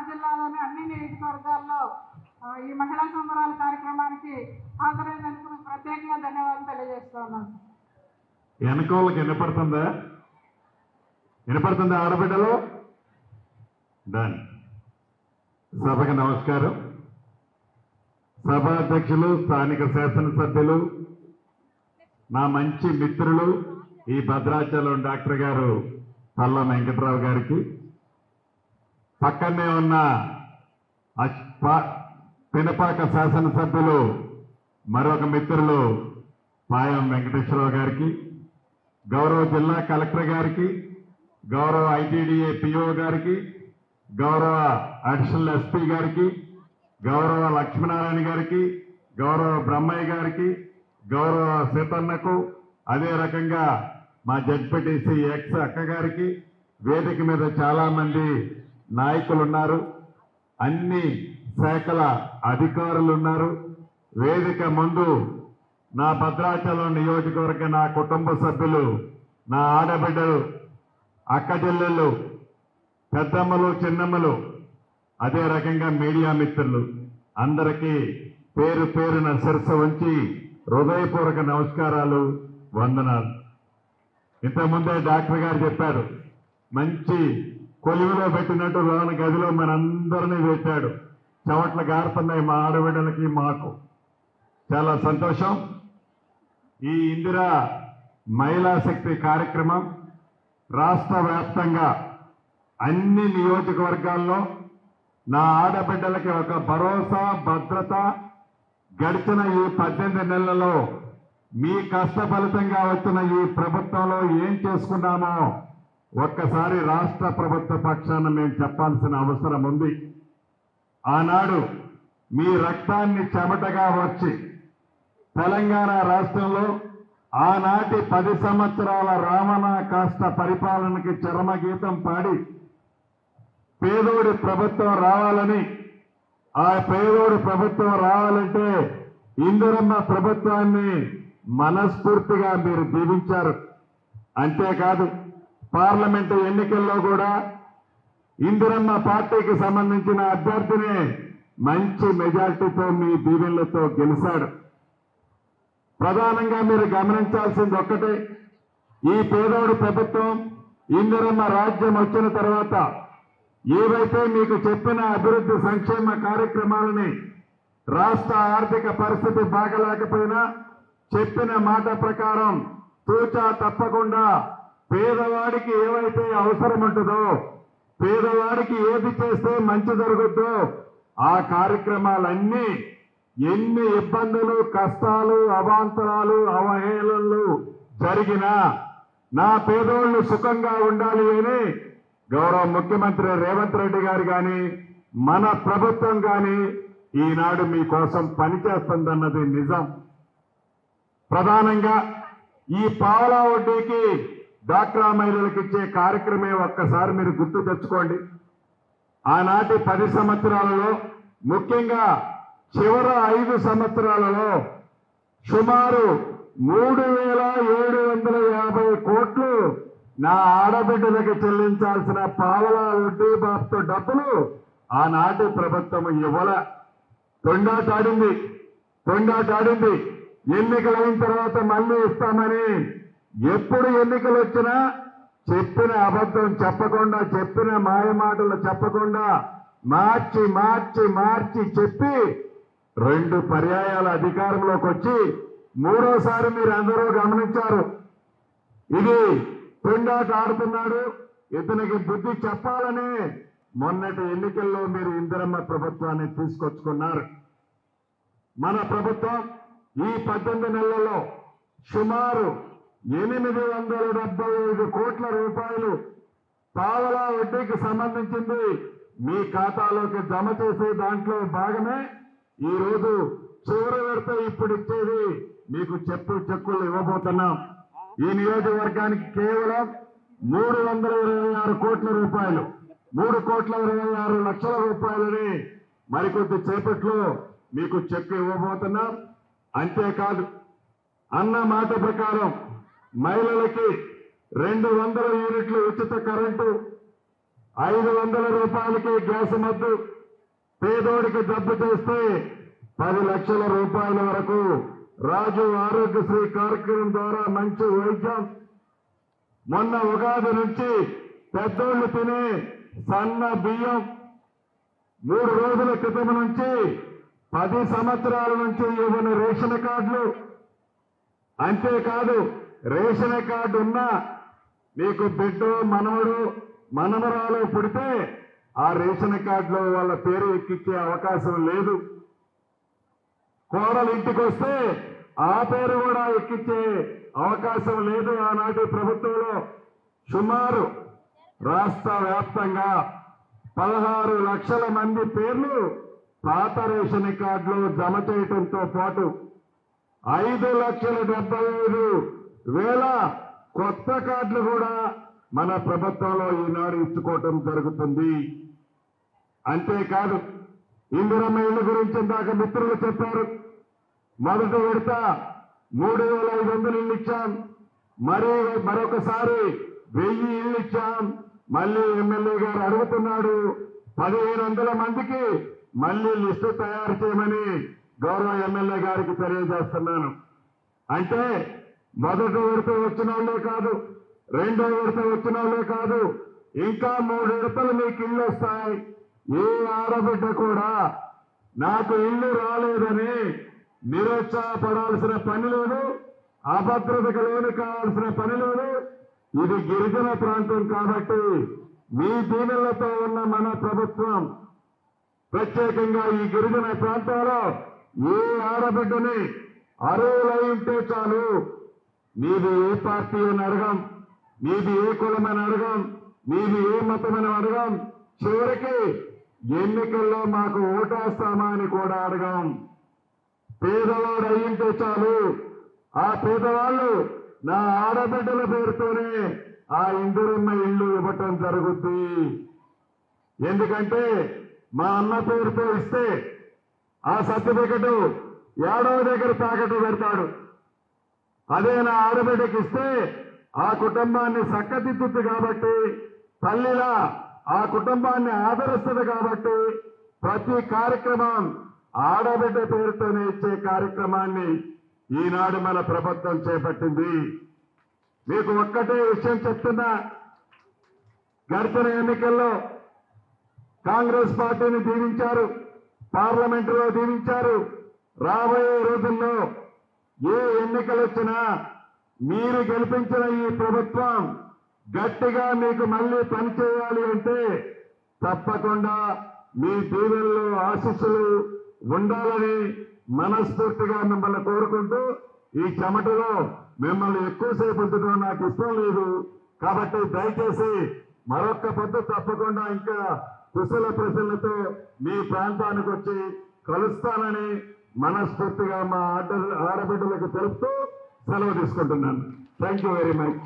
జిల్లాలోని అన్ని నియోజకవర్గాల్లో ఈ మహిళా సంబరాల కార్యక్రమానికి హాజరైనందుకు ప్రత్యేకంగా ధన్యవాదాలు తెలియజేస్తున్నాను వెనకోళ్ళకి వినపడుతుందా? వినపడుతుందా ఆడబిడ్డలు? దాని సభకు నమస్కారం. సభాధ్యక్షులు స్థానిక శాసనసభ్యులు నా మంచి మిత్రులు ఈ భద్రాచలం డాక్టర్ గారు పల్లం వెంకట్రావు గారికి. పక్కనే ఉన్న పినపాక శాసనసభ్యులు మరొక మిత్రులు పాయం వెంకటేశ్వరరావు గారికి గౌరవ జిల్లా కలెక్టర్ గారికి గౌరవ ఐటీడీఏ పిఓ గారికి గౌరవ అడిషనల్ ఎస్పీ గారికి గౌరవ లక్ష్మీనారాయణ గారికి గౌరవ బ్రహ్మయ్య గారికి గౌరవ సీతన్నకు అదే రకంగా మా జడ్పీటీసీ ఎక్స్ అక్క గారికి వేదిక మీద చాలామంది నాయకులు ఉన్నారు అన్ని శాఖల అధికారులు ఉన్నారు వేదిక ముందు నా భద్రాచలం నియోజకవర్గ నా కుటుంబ సభ్యులు నా ఆడబిడ్డలు అక్క చెల్లెళ్ళు పెద్దమ్మలు చిన్నమ్మలు అదే రకంగా మీడియా మిత్రులు అందరికీ పేరు పేరున శిరస ఉంచి హృదయపూర్వక నమస్కారాలు వందనాలు. ఇంతకుముందే డాక్టర్ గారు చెప్పారు మంచి కొలువులో పెట్టినట్టు లోన గదిలో మనందరినీ పెట్టాడు చెవట్లు గారుతున్నాయి మా ఆడబిడ్డలకి మాకు. చాలా సంతోషం. ఈ ఇందిరా మహిళా శక్తి కార్యక్రమం రాష్ట్ర వ్యాప్తంగా అన్ని నియోజకవర్గాల్లో నా ఆడబిడ్డలకి ఒక భరోసా భద్రత గడిచిన ఈ పద్దెనిమిది నెలలలో మీ కష్ట ఫలితంగా వచ్చిన ఈ ప్రభుత్వంలో ఏం చేసుకున్నామో ఒక్కసారి రాష్ట్ర ప్రభుత్వ పక్షాన మేము చెప్పాల్సిన అవసరం ఉంది. ఆనాడు మీ రక్తాన్ని చెమటగా వచ్చి తెలంగాణ రాష్ట్రంలో ఆనాటి పది సంవత్సరాల రావణ కాస్త పరిపాలనకి చరమగీతం పాడి పేదోడి ప్రభుత్వం రావాలని ఆ పేదోడి ప్రభుత్వం రావాలంటే ఇందిరమ్మ ప్రభుత్వాన్ని మనస్ఫూర్తిగా మీరు దీవించారు. అంతేకాదు పార్లమెంటు ఎన్నికల్లో కూడా ఇందిరమ్మ పార్టీకి సంబంధించిన అభ్యర్థిని మంచి మెజార్టీతో మీ దీవెనలతో గెలిచాడు. ప్రధానంగా మీరు గమనించాల్సింది ఒక్కటే ఈ పేదోడు ప్రభుత్వం ఇందిరమ్మ రాజ్యం వచ్చిన తర్వాత ఏవైతే మీకు చెప్పిన అభివృద్ధి సంక్షేమ కార్యక్రమాలని రాష్ట్ర ఆర్థిక పరిస్థితి బాగలేకపోయినా చెప్పిన మాట ప్రకారం తూచా తప్పకుండా పేదవాడికి ఏవైతే అవసరం ఉంటుందో పేదవాడికి ఏది చేస్తే మంచి జరుగుద్దో ఆ కార్యక్రమాలన్నీ ఎన్ని ఇబ్బందులు కష్టాలు అవాంతరాలు అవహేళనలు జరిగినా నా పేదోళ్ళు సుఖంగా ఉండాలి అని గౌరవ ముఖ్యమంత్రి రేవంత్ రెడ్డి గారు కానీ మన ప్రభుత్వం కానీ ఈనాడు మీకోసం పనిచేస్తుందన్నది నిజం. ప్రధానంగా ఈ పావలా వడ్డీకి డ్వాక్రా మహిళలకు ఇచ్చే కార్యక్రమే ఒక్కసారి మీరు గుర్తు తెచ్చుకోండి. ఆనాటి పది సంవత్సరాలలో ముఖ్యంగా చివరి ఐదు సంవత్సరాలలో సుమారు మూడు వేల ఏడు వందల యాభై కోట్లు నా ఆడబిడ్డలకు చెల్లించాల్సిన పావల వడ్డీ బాబుతో డబ్బులు ఆనాటి ప్రభుత్వం ఇవ్వల. తొండాటాడింది తొండాటాడింది. ఎన్నికలైన తర్వాత మళ్ళీ ఇస్తామని ఎప్పుడు ఎన్నికలు వచ్చినా చెప్పిన అబద్ధం చెప్పకుండా చెప్పిన మాయ మాటలు చెప్పకుండా మార్చి మార్చి మార్చి చెప్పి రెండు పర్యాయాల అధికారంలోకి వచ్చి మూడోసారి మీరు అందరూ గమనించారు. ఇది పెండాట ఆడుతున్నాడు. ఇతనికి బుద్ధి చెప్పాలని మొన్నటి ఎన్నికల్లో మీరు ఇందిరమ్మ ప్రభుత్వాన్ని తీసుకొచ్చుకున్నారు. మన ప్రభుత్వం ఈ పద్దెనిమిది నెలల్లో సుమారు ఎనిమిది వందల డెబ్బై ఐదు కోట్ల రూపాయలు పావలా వడ్డీకి సంబంధించింది మీ ఖాతాలోకి జమ చేసే దాంట్లో భాగమే ఈరోజు చివరి విడత ఇప్పుడు ఇచ్చేది మీకు చెప్పు చెక్కులు ఇవ్వబోతున్నాం. ఈ నియోజకవర్గానికి కేవలం మూడు వందల ఇరవై ఆరు కోట్ల రూపాయలు మూడు కోట్ల ఇరవై ఆరు లక్షల రూపాయలని మరికొద్ది చేపట్లో మీకు చెక్ ఇవ్వబోతున్నాం. అంతేకాదు అన్న మాట ప్రకారం మహిళలకి రెండు వందల యూనిట్లు ఉచిత కరెంటు ఐదు వందల రూపాయలకి గ్యాస్ మద్దు. పేదోడికి దెబ్బ చేస్తే పది లక్షల రూపాయల వరకు రాజు ఆరోగ్యశ్రీ కార్యక్రమం ద్వారా మంచి వైద్యం. మొన్న ఉగాది నుంచి పెద్దోళ్ళు తినే సన్న బియ్యం మూడు రోజుల క్రితం నుంచి పది సంవత్సరాల నుంచి ఇవ్వని రేషన్ కార్డులు. అంతేకాదు రేషన్ కార్డు ఉన్నా మీకు బిడ్డ మనవడు మనమరాలు పుడితే ఆ రేషన్ కార్డులో వాళ్ళ పేరు ఎక్కించే అవకాశం లేదు. కోడలు ఇంటికి వస్తే ఆ పేరు కూడా ఎక్కించే అవకాశం లేదు ఆనాటి ప్రభుత్వంలో. సుమారు రాష్ట్ర వ్యాప్తంగా పదహారు లక్షల మంది పేర్లు పాత రేషన్ కార్డులో జమ చేయటంతో పాటు ఐదు లక్షల డెబ్బై ఐదు వేల కొత్త కార్డులు కూడా మన ప్రభుత్వంలో ఈనాడు ఇచ్చుకోవటం జరుగుతుంది. అంతేకాదు ఇందిరమ్మ ఇళ్ళ గురించి ఇందాక మిత్రులు చెప్పారు. మొదటి విడత మూడు వేల ఐదు వందలు ఇల్లు ఇచ్చాం. మరో మరొకసారి వెయ్యి ఇల్లు ఇచ్చాం. మళ్ళీ ఎమ్మెల్యే గారు అడుగుతున్నాడు పదిహేను వందల మందికి మళ్ళీ లిస్టు తయారు చేయమని గౌరవ ఎమ్మెల్యే గారికి తెలియజేస్తున్నాను. అంటే మొదటి విడత వచ్చిన వాళ్ళే కాదు రెండో విడత వచ్చిన వాళ్ళే కాదు ఇంకా మూడు విడతలు మీకు ఇల్లు వస్తాయి. ఏ ఆడబిడ్డ కూడా నాకు ఇల్లు రాలేదని నిరుత్సాహపడాల్సిన పని లేదు అభద్రతకు లోను కావాల్సిన పని లేదు. ఇది గిరిజన ప్రాంతం కాబట్టి మీ దీనులతో ఉన్న మన ప్రభుత్వం ప్రత్యేకంగా ఈ గిరిజన ప్రాంతాల్లో ఏ ఆడబిడ్డని అరువులై ఉంటే చాలు. మీది ఏ పార్టీ అని అడగం మీది ఏ కులమని అడగం మీది ఏ మతమని అడగం. చివరికి ఎన్నికల్లో మాకు ఓటేస్తామా అని కూడా అడగం. పేదవాడు అయ్యింటే చాలు. ఆ పేదవాళ్ళు నా ఆడబిడ్డల పేరుతోనే ఆ ఇందిరమ్మ ఇల్లు ఇవ్వటం జరుగుద్ది. ఎందుకంటే మా అన్న పేరుతో ఇస్తే ఆ సర్టిఫికెట్ ఏడవ దగ్గర తాకట్టు పెడతాడు. అదే నా ఆడబిడ్డకి ఇస్తే ఆ కుటుంబాన్ని చక్కదిద్దుద్ది కాబట్టి తల్లిలా ఆ కుటుంబాన్ని ఆదరిస్తుంది కాబట్టి ప్రతి కార్యక్రమం ఆడబిడ్డ పేరుతోనే ఇచ్చే కార్యక్రమాన్ని ఈనాడు మన ప్రభుత్వం చేపట్టింది. మీకు ఒక్కటే విషయం చెప్తున్నా గడిచిన ఎన్నికల్లో కాంగ్రెస్ పార్టీని దీవించారు పార్లమెంటులో దీవించారు. రాబోయే రోజుల్లో ఏ ఎన్నికలు వచ్చినా మీరు గెలిపించిన ఈ ప్రభుత్వం గట్టిగా మీకు మళ్ళీ పనిచేయాలి అంటే తప్పకుండా మీ దీవెల్లో ఆశీస్సులు ఉండాలని మనస్ఫూర్తిగా మిమ్మల్ని కోరుకుంటూ ఈ చెమటలో మిమ్మల్ని ఎక్కువసేపు ఉంచడం నాకు ఇష్టం లేదు. కాబట్టి దయచేసి మరొక్క పొద్దు తప్పకుండా ఇంకా కుశల ప్రశ్నలతో మీ ప్రాంతానికి వచ్చి కలుస్తానని మనస్ఫూర్తిగా మా ఆడ ఆడబిడ్డలకు తెలుపుతూ సెలవు తీసుకుంటున్నాను. Thank you very much